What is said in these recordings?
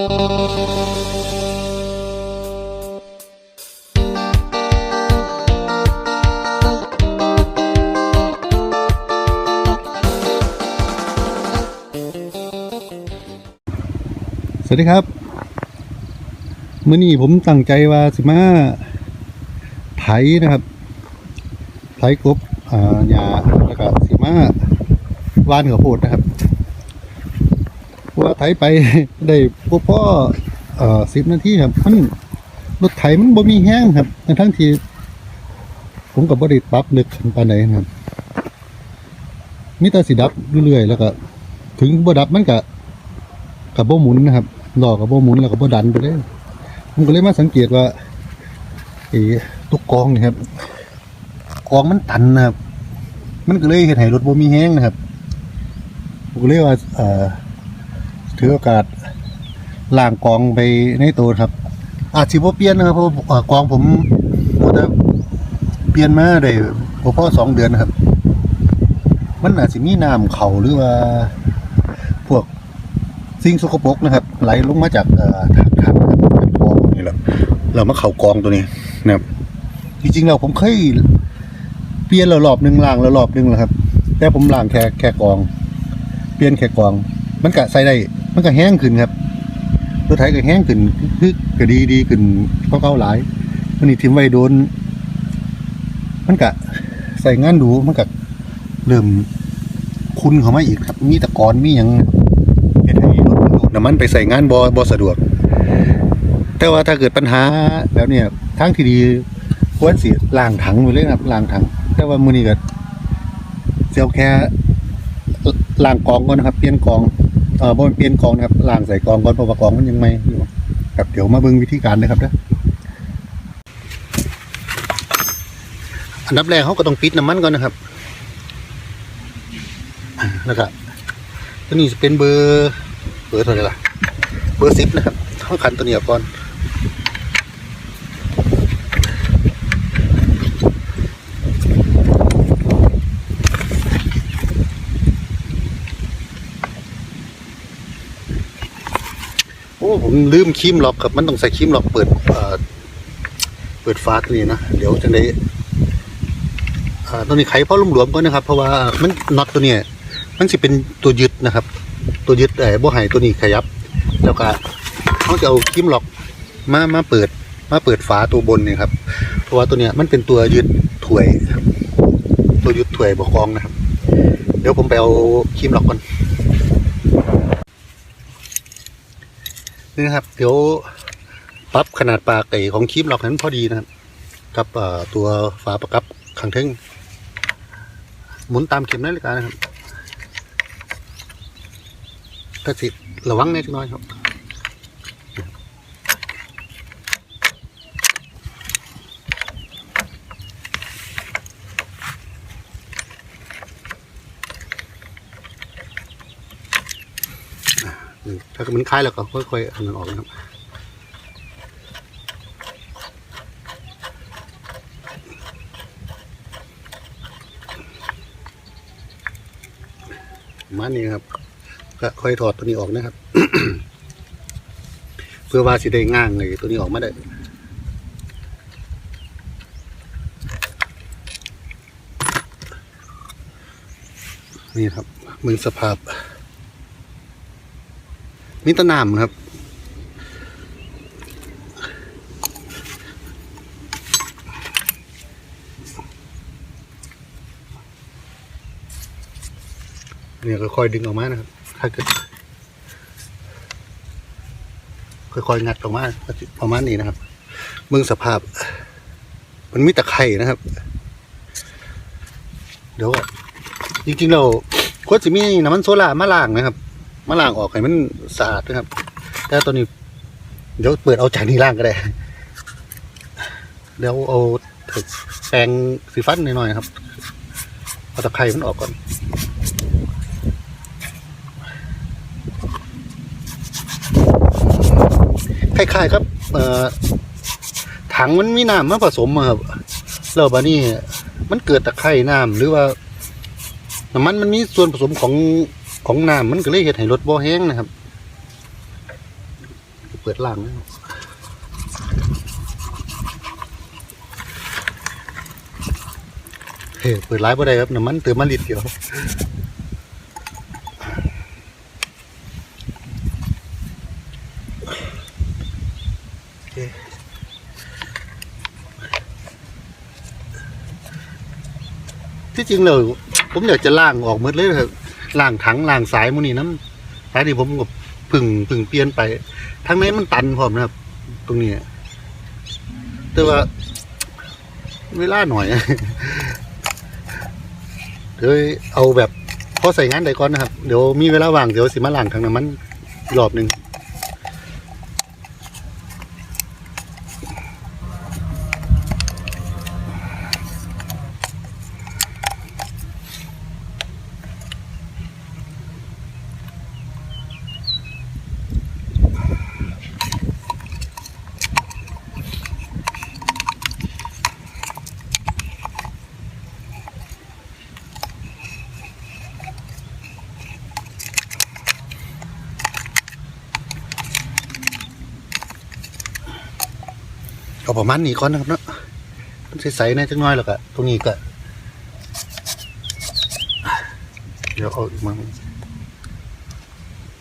สวัสดีครับเมื้อนี้ผมตั้งใจว่าสิมาไถนะครับไถกบอ่าหญ้าแล้วก็สิมาว่านข้าวโพดนะครับ ว่าไถไปได้พวกพ่อเอ่อสิบนาทีครับมันรถไถมันบ่มีแห้งครับทั้งทั้งที่ผมกับบ่ได้ปรับลึกขึ้นปานใดนครับมีแต่สิดับเรื่อยๆแล้วก็ ถึงบ่ดับมันก็กับโบหมุนนะครับหลอกกับโบหมุนแล้วกับโบดันไปเลยผมก็เลยมาสังเกตว่าไอ้ตุกกองนี่ครับกองมันตันนะครับ มันก็เลยเห็นให้รถโบมีแห้งนะครับผมก็เลยว่าเอ่อ ถือโอกาสล่างกองไปในตัวครับ อาจสิบ่เปลี่ยนนะครับเพราะว่าเอ่อกองผมผมจะเปลี่ยนมาได้พอพอสองเดือนนะครับ มันอาจสิมีน้ำเขาหรือว่า พวกสิ่งสกปรกนะครับ ไหลลงมาจากเอ่อถังถังนะครับเป็นกองนี่แหละเรามาเข่ากองตัวนี้นะครับ จริงๆแล้วผมเคยเปลี่ยนแล้วรอบหนึ่งล่างแล้วรอบหนึ่งแล้วครับ แต่ผมล่างแค่แค่กอง เปลี่ยนแค่กอง มันก็ใส่ได้ มันก็แห้งขึ้นครับรถไถก็แห้งขึ้นคือก็ดีดีขึ้นเพราเก่าหลายมันนี่ทิมไว้โดน มันก็ใส่งานดูมันก็เริ่มคุณเขามาอีกครับ มีตะกอนมีหยังเฮ็ดให้รถบรรทุกน้ำมันไปใส่งานบ่บ่สะดวก แต่ว่าถ้าเกิดปัญหาแบบเนี้ยทางที่ดีควรสิล้างถังไปเลยนะครับล้างถัง แต่ว่ามือนี้ก็สิเอาแค่ล้างกองก่อนนะครับ เปลี่ยนกอง เอ่อบนเปลี่ยนกองนะครับล่างใส่กองก่อนเพราะว่ากองมันยังไม่อยู่ครับเดี๋ยวมาเบิ่งวิธีการนะครับนะอันดับแรกเขาก็ต้องปิดน้ำมันก่อนนะครับแล้วก็ตัวนี้จะเป็นเบอร์เบอร์เท่าไหร่ล่ะเบอร์สิบนะครับต้องขันตัวนี้ก่อน ผมลืมคีมล็อกครับมันต้องใส่คีมล็อกเปิดเปิดฟ้าตัวนี้นะเดี๋ยวจังได้ตัวนี้ไขเพราะลุ่มหลวมก่อนนะครับ เพราะว่ามันน็อตตัวเนี้ยมันสิเป็นตัวยึดนะครับ ตัวยึดไอ้บ่ให้ตัวนี้ขยับ แล้วก็เขาจะเอาคิมล็อกมามาเปิดมาเปิดฝาตัวบนเนี่ยครับ เพราะว่าตัวเนี้ยมันเป็นตัวยึดถ้วย ตัวยึดถ้วยบกองนะครับ เดี๋ยวผมไปเอาคิมล็อกก่อน นี่นะครับ เดี๋ยวปรับขนาดปากไก่ของคีมล็อกนั้นพอดีนะครับ กับตัวฝาประกับขังทึ่งหมุนตามเข็มนาฬิกานะครับถ้าสิระวังนิดหน้อยครับ ถ้ามันคล้ายแล้วก็ค่อยๆเอามันออกนะครับมานี้ครับ ก็ค่อยถอดตัวนี้ออกนะครับ เพื่อว่าสิได้ง่างเลยตัวนี้ออกมาได้นี่ครับมือสภาพ มีตะนามครับ เนี่ยค่อยๆดึงออกมานะครับ ถ้าเกิดค่อยๆงัดออกมาประมาณนี้นะครับเมืองสภาพ มันมีตะไคร่นะครับ เดี๋ยวก่อนจริงๆเราควรจะมีน้ำมันโซล่ามาล้างนะครับ มาล้างออกให้มันสะอาดนะครับแต่ตอนนี้ เดี๋ยวเปิดเอาจากนี้ล้างก็ได้ เดี๋ยวเอาแปรงสีฟันหน่อยๆครับเอาตะไคร่มันออกก่อนคล้ายๆครับ เอ่อถังมันมีน้ำมาผสมอะครับแล้วบานี้มันเกิดตะไคร่น้ำหรือว่าน้ำมันมันมีส่วนผสมของ ของน้ำมันก็เลยเฮ็ดให้รถบ่แห้งนะครับ เปิดล่างนะเฮ้ยเปิดไลฟ์บ่ได้ครับน้ำมันเติมมาลิตรเดียวที่จริงเลยผมอยากจะล่างออกหมดเลยครับ ล่างถังล่างสายมูนี่น้ำสายที่ผมก็ผึ่งผึ่งเปลี่ยนไปทั้งนี้มันตันพร้อมนะครับ ตรงนี้แต่ว่า เวลาหน่อยเดี๋ยวเอาแบบพอใส่งานใดก่อนนะครับ เดี๋ยวมีเวลาว่างเดี๋ยวสิมาล่างทางน้ำมันรอบหนึ่ง เอาประมาณนี้ก่อนนะครับเนาะมันใสๆนะจังน้อยแล้วก็ตรงนี้ก็ เดี๋ยวเอาอีกมั้ง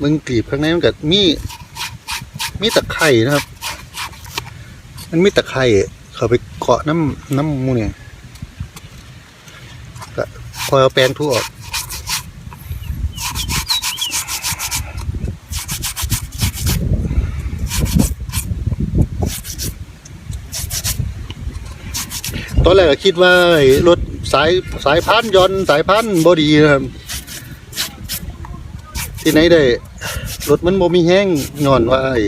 มึงกรีบข้างในมันก็มีมีตะไคร่นะครับ มันมีตะไคร่เขาไปเกาะน้ำน้ำมูเนี่ยก็คอยเอาแปรงทั่วออก ตอนแรกก็คิดว่ารถสายสายพันยนต์สายพันบอดีนะครับ ที่ไหนได้รถมันโมมีแห้งย้อนว่าไอ้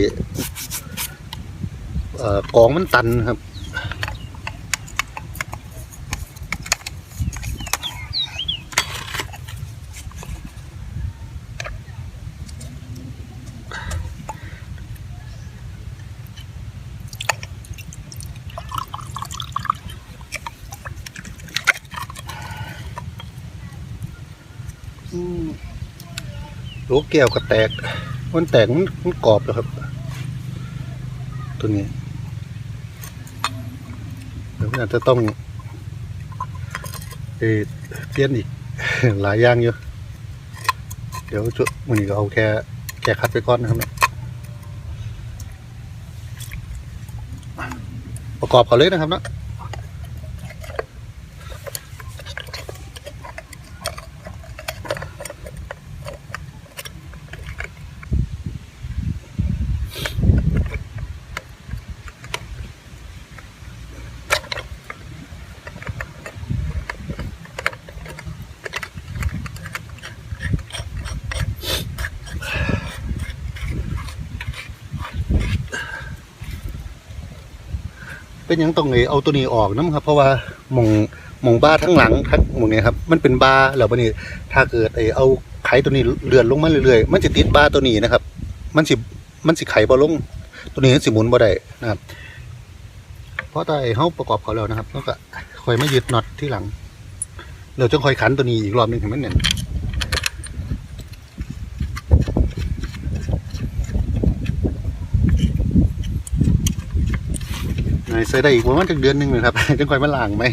กองมันตันครับ ลูกแก้วก็แตก มันแตกมันมันกรอบแล้วครับ ตัวนี้เดี๋ยวอาจจะต้องเอเปลี่ยนอีก หลายอย่างอยู่เดี๋ยวจุมันนี้ก็เอาแค่แค่คัดไปก่อนนะครับนะประกอบเขาเลยนะครับเนาะ เป็นยังต้องเลยเอาตัวนี้ออกน้ำครับเพราะว่าหมองหมองบ้าทั้งหลังทั้งหมองเนี้ยครับมันเป็นบ้าแล้วบันนี้ถ้าเกิดไอเอาไขตัวนี้เลื่อนลงมาเรื่อยๆมันจะติดบ้าตัวนี้นะครับ มันสิมันสิไขบ่ลง ตัวนี้มันสิหมุนบ่ได้นะครับ เพราะแต่เฮาประกอบเขาแล้วนะครับแล้วก็คอยมายึดน็อตที่หลังเราจะคอยขันตัวนี้อีกรอบหนึงให้มันแน่นนาย ใส่ได้อีกประมาณจักเดือนหนึ่งนะครับจังค่อยมาล้างไหม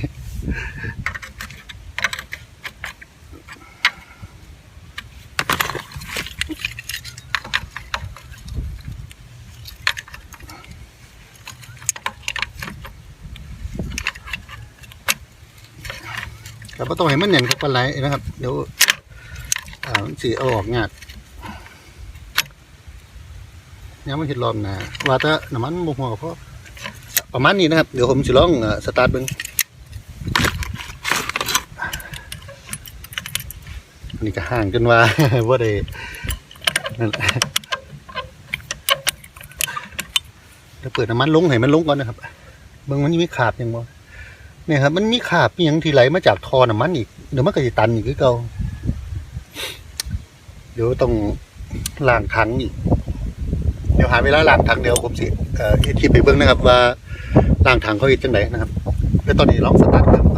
แต่ก็ต้องให้มันแน่นกับปลาไหลนะครับ เดี๋ยวอ่ามันสีเอาออกงาดยังไม่เห็นรอบนะว่าแต่น้ำมันบกหัวก็พอ ประมาณนี้นะครับ เดี๋ยวผมจะลองสตาร์ทเบิ้งนนี้ก็ห่างจนว่าว่าได้นั่นแหละเดี๋ยวเปิดน้ำมันลงให้มันลงก่อนนะครับเบิ้งมันยังมีขาดยังบ่เนี่ยครับ มันมีขาบอย่างที่ไหลมาจากทอน้ำมันอีกเดี๋ยวมันก็จะตันอีกคือเก่าเดี๋ยวต้องล้างถังอีก เดี๋ยวหาเวลาล้างถังเดี๋ยวผมสิเอ่อเฮ็ดคลิปไปเบิ่งนะครับว่า ล่างทางเขาอีกจังไหนนะครับแล้วตอนนี้ลองสตาร์ทครับ